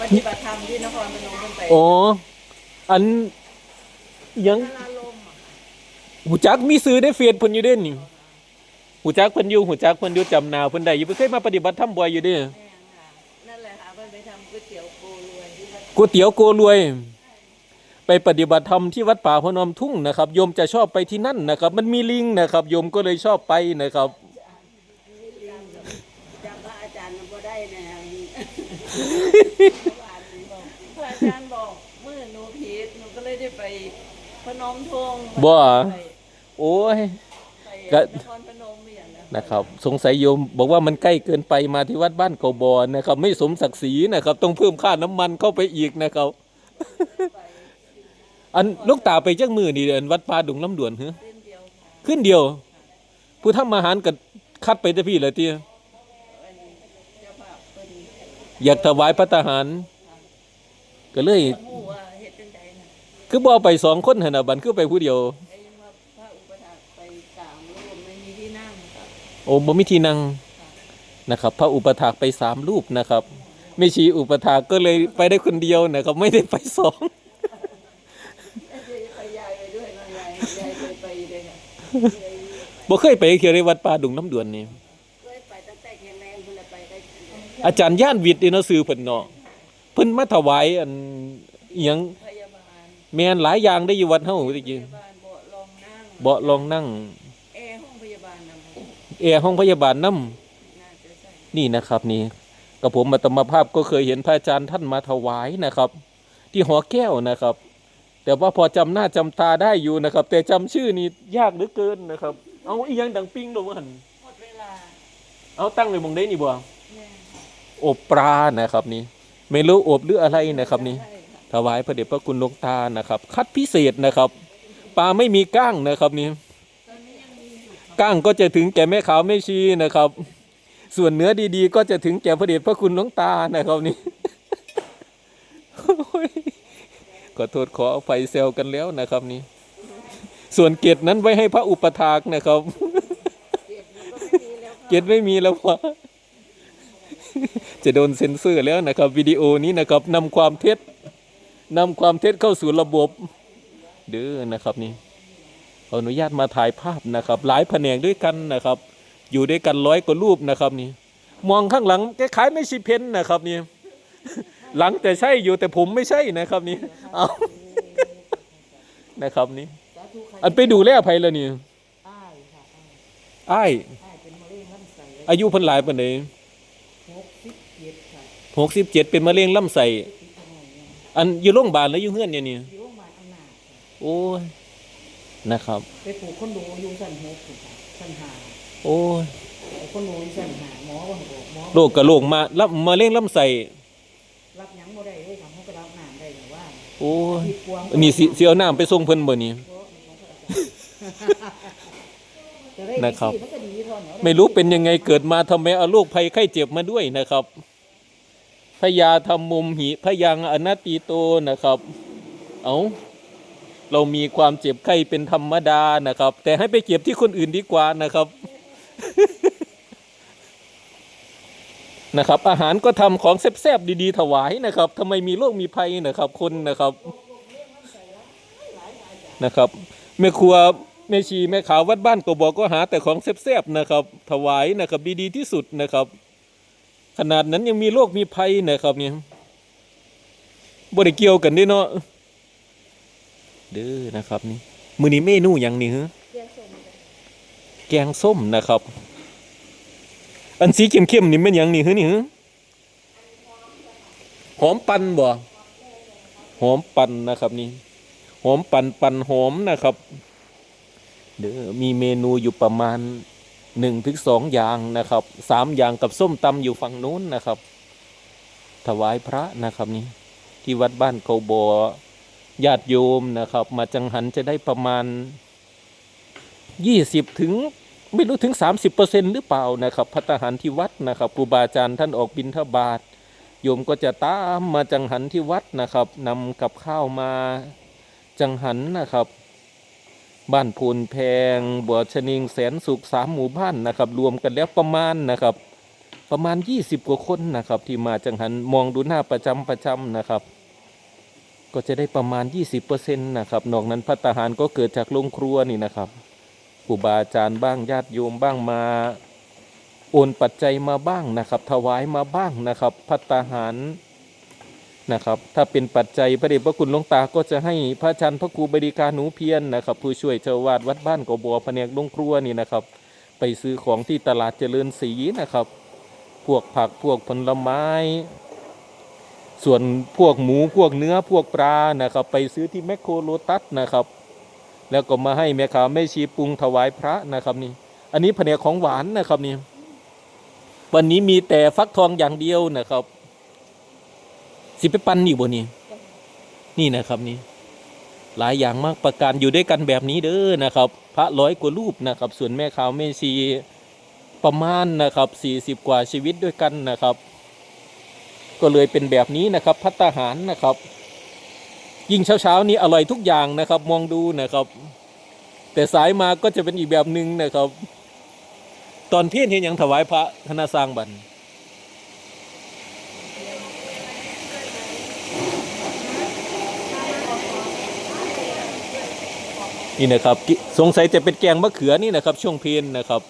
ปฏิบัติธรรมที่นครพนมเป็นไปอ๋อ อันยังนาราลมอะหูจักมีซื้อในเฟซเพิ่นอยู่เด้นี่หูจักเพิ่นอยู่หูจักเพิ่นอยู่จำหนาวเพิ่นได้อยู่เพิ่นเคยมาปฏิบัติธรรมบ่อยอยู่เด้แม่งค่ะนั่นแหละค่ะเพิ่นไปทำก๋วยเตี๋ยวโกรวยที่วัดก๋วยเตี๋ยวโกรวย ไปปฏิบัติธรรมที่วัดป่าพนมทุ่งนะครับโยมจะชอบไปที่นั่นนะครับ มันมีลิงนะครับโยมก็เลยชอบไปนะครับ จำพระอาจารย์บ่ได้นะ พระอาจารย์บอกเมื่อหนูผิดหนูก็เลยได้ไปพนมทงบ่ ไปโอ้ย ไปก็ นครพนมอย่างนั้นนะครับ สงสัยโยมบอกว่ามันใกล้เกินไปมาที่วัดบ้านเกาบอนนะครับ ไม่สมศักดิ์ศรีนะครับ ต้องเพิ่มค่าน้ำมันเข้าไปอีกนะครับ อันลูกตาไปจักมือนี่เดินวัดป่าดุงลำดวนเหรอเส้นเดียวค่ะขึ้นเดียว ผู้ทำอาหารกับคัดไปแต่พี่เลยที อันเจ้าภาพเพิ่น อยากถวายพระทหาร ก็เลยหมู่ว่าเฮ็ดจังไดน่ะคือบ่เอาไปสองคนหั่นน่ะบันคือไปผู้เดียว ไอ้มาพระอุปถากไปกลางรูปไม่มีที่นั่งครับโอ้บ่มีที่นั่งนะครับ พระอุปถากไปสามรูปนะครับไม่ชีอุปถากก็เลยไปได้คนเดียวนะครับไม่ได้ไปสองไปยายไปด้วยนะยายยายเคยไปเลยค่ะ บ่เคยไปเที่ยวในวัดป่าดุงน้ำดวนนี่ อาจารย์ย่านวิทย์นี่เนาะซื้อเพิ่นเนาะเพิ่นมาถวายอันอีหยังพยาบาลแม่นหลายอย่างได้อยู่วัดเฮาตะพกี้ยาบาลเบาะรองนั่งเบาะรองนั่งแอร์ห้องพยาบาลนำแอร์ห้องพยาบาลนำน่าจะใช่นี่นะครับนี่กับผมมาตมภาพก็เคยเห็นพระอาจารย์ท่านมาถวายนะครับ ที่หอแก้วนะครับ แต่ว่าพอจำหน้าจำตาได้อยู่นะครับ แต่จำชื่อนี่ยากเหลือเกินนะครับ เอาอีหยังดังปิ้งลงมาหันหมดเวลาเอาตั้งเลยมองได้นี่บ่แม่ อบปลานะครับนี่ไม่รู้อบหรืออะไรนะครับนี่ถวายพระเดชพระคุณหลวงตานะครับ คัดพิเศษนะครับ ปลาไม่มีก้างนะครับนี่ก้างก็จะถึงแก่แม่ขาวแม่ชีนะครับ ส่วนเนื้อดีๆ ก็จะถึงแก่พระเดชพระคุณหลวงตานะครับนี่ขอโทษขออภัยเซลกันแล้วนะครับนี่ส่วนเกตนั้นไว้ให้พระอุปถากนะครับ เก็บมันก็ไม่มีแล้วเกตไม่มีแล้ววะ จะโดนเซ็นเซอร์แล้วนะครับวิดีโอนี้นะครับนำความเท็จนำความเท็จเข้าสู่ระบบ เด้อนะครับนี่ขออนุญาตมาถ่ายภาพนะครับ หลายแผนกด้วยกันนะครับ อยู่ด้วยกันร้อยกว่ารูปนะครับนี่ มองข้างหลังคล้ายๆไม่ชิเพนนะครับนี่หลังแต่ใช่อยู่แต่ผมไม่ใช่นะครับนี่เอานะครับนี่สาธุค่ะอันไปดูแลภัยแล้วนี่อ้ายค่ะอ้ายอ้ายอ้ายเป็นมะเร็งลำไส้อายุเพันหลายปานใดหกสิบ เจ็ดค่ะหกสิบเจ็ดเป็นมะเร็งลำไส้อันอยู่โรงพยาบาลแล้วอยู่เฮือนเนี่ยนี่อยู่โรงพยาบาลอำนาจค่ะโอ้ยนะครับ ไปปลูกคนดูอยู่ชั้นหกค่ะชั้นห้าโอ้ยไอ้คนดูอยู่ชั้นห้าหมอว่าบอกหมอโรคกระโหลกมาแล้วมะเร็งลำไส้รับหยังบ่ได้เลยค่ะเขาก็รับน้ำได้แต่ว่าโอ้ยผิดกวางอันนี้สิเสียวน้ำไปส่งเพิ่นบ่นี่นะครับมันก็ดีพอเนาะไม่รู้เป็นยังไงเกิดมาทำไมเอาโรคภัยไข้เจ็บมาด้วยนะครับ พยาธรรมมุมหิพยังอนัตติโตนะครับ เอาเรามีความเจ็บไข้เป็นธรรมดานะครับ แต่ให้ไปเก็บที่คนอื่นดีกว่านะครับนะครับ อาหารก็ทำของแซ่บๆดีๆถวายนะครับทำไมมีโรคมีภัยนะครับ คนนะครับนะครับแม่ครัวแม่ชีแม่ขาววัดบ้านก็บอกก็หาแต่ของแซ่บๆนะครับ ถวายนะครับดีๆที่สุดนะครับ ขนาดนั้นยังมีโรคมีภัยนะครับเนี่ยบ่ได้เกี่ยวกันด้เนาะเด้อนะครับนี่มื้อนี้เมนูหยังนี่ฮะเรียแกงส้มนะครับ อันสีเข้มๆนี่เป็นหยังนี่ฮะนี่ฮะหอมปันบ่หอมปันนะครับนี่หอมปันปันหอมนะครับ เด้อมีเมนูอยู่ประมาณ หนึ่งถึงสองอย่างนะครับสามอย่างกับส้มตำอยู่ฝั่งนู้นนะครับ ถวายพระนะครับนี่ที่วัดบ้านเขาบอญาติโยมนะครับ มาจังหันจะได้ประมาณยี่สิบถึงไม่รู้ถึง 30%หรือเปล่านะครับพัตหารที่วัดนะครับครูบาอาจารย์ท่านออกบิณฑบาตโยมก็จะตามมาจังหันที่วัดนะครับนำกับข้าวมาจังหันนะครับ บ้านพูนแพงบัวชนิงแสนสุขสามหมู่บ้านนะครับ รวมกันแล้วประมาณนะครับ ประมาณ 20 กว่าคนนะครับ ที่มาจังหันมองดูหน้าประจำประจำนะครับ ก็จะได้ประมาณ 20%นะครับนอกนั้นพัตตาหารก็เกิดจากโรงครัวนี่นะครับครูบาอาจารย์บ้างญาติโยมบ้างมาโอนปัจจัยมาบ้างนะครับ ถวายมาบ้างนะครับ พัตตาหาร นะครับ ถ้าเป็นปัจจัยพระเดชพระคุณหลวงตาก็จะให้พระอาจารย์พระครูบริการหนูเพียนนะครับผู้ช่วยเจ้าวาดวัดบ้านกบัวแผนกโรงครัวนี่นะครับ ไปซื้อของที่ตลาดเจริญศรีนะครับ พวกผักพวกผลไม้ ส่วนพวกหมูพวกเนื้อพวกปลานะครับ ไปซื้อที่แมคโครโลตัสนะครับ แล้วก็มาให้แม่ค้าแม่ชีปรุงถวายพระนะครับนี่ อันนี้แผนกของหวานนะครับนี่วันนี้มีแต่ฟักทองอย่างเดียวนะครับ สิไปปันอยู่บนนี้ นี่นะครับนี่หลายอย่างมากประการอยู่ด้วยกันแบบนี้เด้อนะครับ พระร้อยกว่ารูปนะครับ ส่วนแม่ขาวแม่ชีประมาณนะครับสี่สิบกว่าชีวิตด้วยกันนะครับ ก็เลยเป็นแบบนี้นะครับพัตตาหารนะครับ ยิ่งเช้าๆนี้อร่อยทุกอย่างนะครับ มองดูนะครับ แต่สายมาก็จะเป็นอีกแบบหนึ่งนะครับ ตอนเพี้ยนเห็นอย่างถวายพระธนาสร้างบัน นี่นะครับสงสัยจะเป็นแกงมะเขือนี่นะครับช่วงเพลนนะครับ